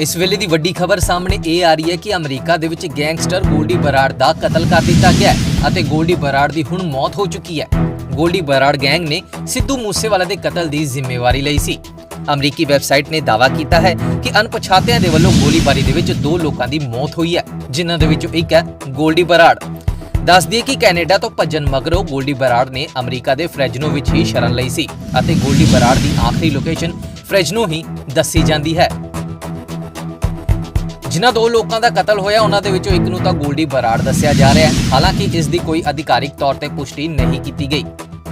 ਇਸ ਵੇਲੇ ਦੀ ਵੱਡੀ ਖਬਰ ਸਾਹਮਣੇ ਇਹ ਆ ਰਹੀ ਹੈ ਕਿ ਅਮਰੀਕਾ ਦੇ ਵਿੱਚ ਗੈਂਗਸਟਰ ਗੋਲਡੀ ਬਰਾੜ ਦਾ ਕਤਲ ਕਰ ਦਿੱਤਾ ਗਿਆ ਹੈ ਅਤੇ ਗੋਲਡੀ ਬਰਾੜ ਦੀ ਹੁਣ ਮੌਤ ਹੋ ਚੁੱਕੀ ਹੈ। ਗੋਲਡੀ ਬਰਾੜ ਗੈਂਗ ਨੇ ਸਿੱਧੂ ਮੂਸੇਵਾਲਾ ਦੇ ਕਤਲ ਦੀ ਜ਼ਿੰਮੇਵਾਰੀ ਲਈ ਸੀ। ਅਮਰੀਕੀ ਵੈਬਸਾਈਟ ਨੇ ਦਾਅਵਾ ਕੀਤਾ ਹੈ ਕਿ ਅਣਪਛਾਤਿਆਂ ਦੇ ਵੱਲੋਂ ਗੋਲੀਬਾਰੀ ਦੇ ਵਿੱਚ ਦੋ ਲੋਕਾਂ ਦੀ ਮੌਤ ਹੋਈ ਹੈ, ਜਿਨ੍ਹਾਂ ਦੇ ਵਿੱਚੋਂ ਇੱਕ ਹੈ ਗੋਲਡੀ ਬਰਾੜ। ਦੱਸ ਦਈਏ ਕਿ ਕੈਨੇਡਾ ਤੋਂ ਭੱਜਣ ਮਗਰੋਂ ਗੋਲਡੀ ਬਰਾੜ ਨੇ ਅਮਰੀਕਾ ਦੇ ਫ੍ਰੈਜਨੋ ਵਿੱਚ ਹੀ ਸ਼ਰਨ ਲਈ ਸੀ ਅਤੇ ਗੋਲਡੀ ਬਰਾੜ ਦੀ ਆਖਰੀ ਲੋਕੇਸ਼ਨ ਫ੍ਰੈਜਨੋ ਹੀ ਦੱਸੀ ਜਾਂਦੀ ਹੈ। ਜਿਨ੍ਹਾਂ ਦੋ ਲੋਕਾਂ ਦਾ ਕਤਲ ਹੋਇਆ, ਉਹਨਾਂ ਦੇ ਵਿੱਚੋਂ ਇੱਕ ਨੂੰ ਤਾਂ ਗੋਲਡੀ ਬਰਾੜ ਦੱਸਿਆ ਜਾ ਰਿਹਾ ਹੈ। ਹਾਲਾਂਕਿ ਇਸ ਦੀ ਕੋਈ ਅਧਿਕਾਰਿਕ ਤੌਰ ਤੇ ਪੁਸ਼ਟੀ ਨਹੀਂ ਕੀਤੀ ਗਈ।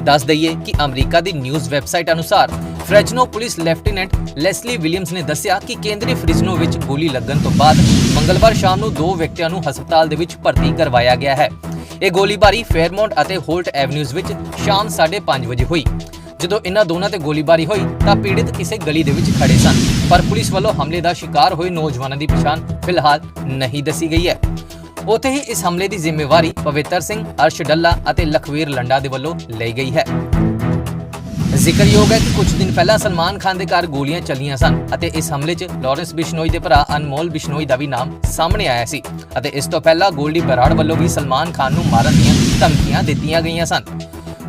ਦੱਸ ਦਈਏ ਕਿ ਅਮਰੀਕਾ ਦੀ ਨਿਊਜ਼ ਵੈਬਸਾਈਟ ਅਨੁਸਾਰ Fresno police lieutenant Leslie Williams ਨੇ ਦੱਸਿਆ ਕਿ ਕੇਂਦਰੀ ਫ੍ਰਿਜਨੋ ਵਿੱਚ ਗੋਲੀ ਲੱਗਣ ਤੋਂ ਬਾਅਦ ਮੰਗਲਵਾਰ ਸ਼ਾਮ ਨੂੰ ਦੋ ਵਿਅਕਤੀਆਂ ਨੂੰ ਹਸਪਤਾਲ ਦੇ ਵਿੱਚ ਭਰਤੀ ਕਰਵਾਇਆ ਗਿਆ ਹੈ। ਇਹ ਗੋਲੀਬਾਰੀ ਫੇਅਰਮੌਂਟ ਅਤੇ ਹੋਲਟ ਐਵਨਿਊਜ਼ ਵਿੱਚ ਸ਼ਾਮ 5:30 ਵਜੇ ਹੋਈ। ਜਦੋਂ ਇਹਨਾਂ ਦੋਨਾਂ ਤੇ ਗੋਲੀਬਾਰੀ ਹੋਈ ਤਾਂ ਪੀੜਿਤ ਕਿਸੇ ਗਲੀ ਦੇ ਵਿੱਚ ਖੜੇ ਸਨ। ਪਰ ਪੁਲਿਸ ਵੱਲੋਂ ਹਮਲੇ ਦਾ ਸ਼ਿਕਾਰ ਹੋਏ ਨੌਜਵਾਨਾਂ ਦੀ ਪਛਾਣ ਫਿਲਹਾਲ ਨਹੀਂ ਦੱਸੀ ਗਈ ਹੈ। ਉੱਥੇ ਹੀ ਇਸ ਹਮਲੇ ਦੀ ਜ਼ਿੰਮੇਵਾਰੀ ਪਵਿੱਤਰ ਸਿੰਘ, ਅਰਸ਼ ਡੱਲਾ ਅਤੇ ਲਖਵੀਰ ਲੰਡਾ ਦੇ ਵੱਲੋਂ ਲਈ ਗਈ ਹੈ। ਜ਼ਿਕਰਯੋਗ ਹੈ ਕਿ ਕੁਝ ਦਿਨ ਪਹਿਲਾਂ ਸਲਮਾਨ ਖਾਨ ਦੇ ਘਰ ਗੋਲੀਆਂ ਚੱਲੀਆਂ ਸਨ ਅਤੇ ਇਸ ਹਮਲੇ 'ਚ ਲਾਰੈਂਸ ਬਿਸ਼ਨੋਈ ਦੇ ਭਰਾ ਅਨਮੋਲ ਬਿਸ਼ਨੋਈ ਦਾ ਵੀ ਨਾਮ ਸਾਹਮਣੇ ਆਇਆ ਸੀ ਅਤੇ ਇਸ ਤੋਂ ਪਹਿਲਾਂ ਗੋਲਡੀ ਬਰਾੜ ਵੱਲੋਂ ਵੀ ਸਲਮਾਨ ਖਾਨ ਨੂੰ ਮਾਰਨ ਦੀਆਂ ਧਮਕੀਆਂ ਦਿੱਤੀਆਂ ਗਈਆਂ ਸਨ।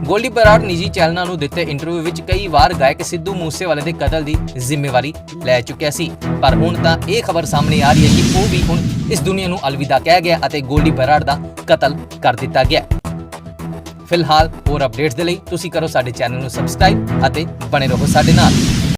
ਗੋਲਡੀ ਬਰਾੜ ਨਿੱਜੀ ਚੈਨਲਾਂ ਨੂੰ ਦਿੱਤੇ ਇੰਟਰਵਿਊ ਵਿੱਚ ਕਈ ਵਾਰ ਗਾਇਕ ਸਿੱਧੂ ਮੂਸੇਵਾਲੇ ਦੇ ਕਤਲ ਦੀ ਜ਼ਿੰਮੇਵਾਰੀ ਲੈ ਚੁੱਕਿਆ ਸੀ। ਪਰ ਹੁਣ ਤਾਂ ਇਹ ਖਬਰ ਸਾਹਮਣੇ ਆ ਰਹੀ ਹੈ ਕਿ ਉਹ ਵੀ ਹੁਣ ਇਸ ਦੁਨੀਆ ਨੂੰ ਅਲਵਿਦਾ ਕਹਿ ਗਿਆ ਅਤੇ ਗੋਲਡੀ ਬਰਾੜ ਦਾ ਕਤਲ ਕਰ ਦਿੱਤਾ ਗਿਆ। ਫਿਲਹਾਲ ਹੋਰ ਅਪਡੇਟਸ ਦੇ ਲਈ ਤੁਸੀਂ ਕਰੋ ਸਾਡੇ ਚੈਨਲ ਨੂੰ ਸਬਸਕ੍ਰਾਈਬ ਅਤੇ ਬਣੇ ਰਹੋ ਸਾਡੇ ਨਾਲ।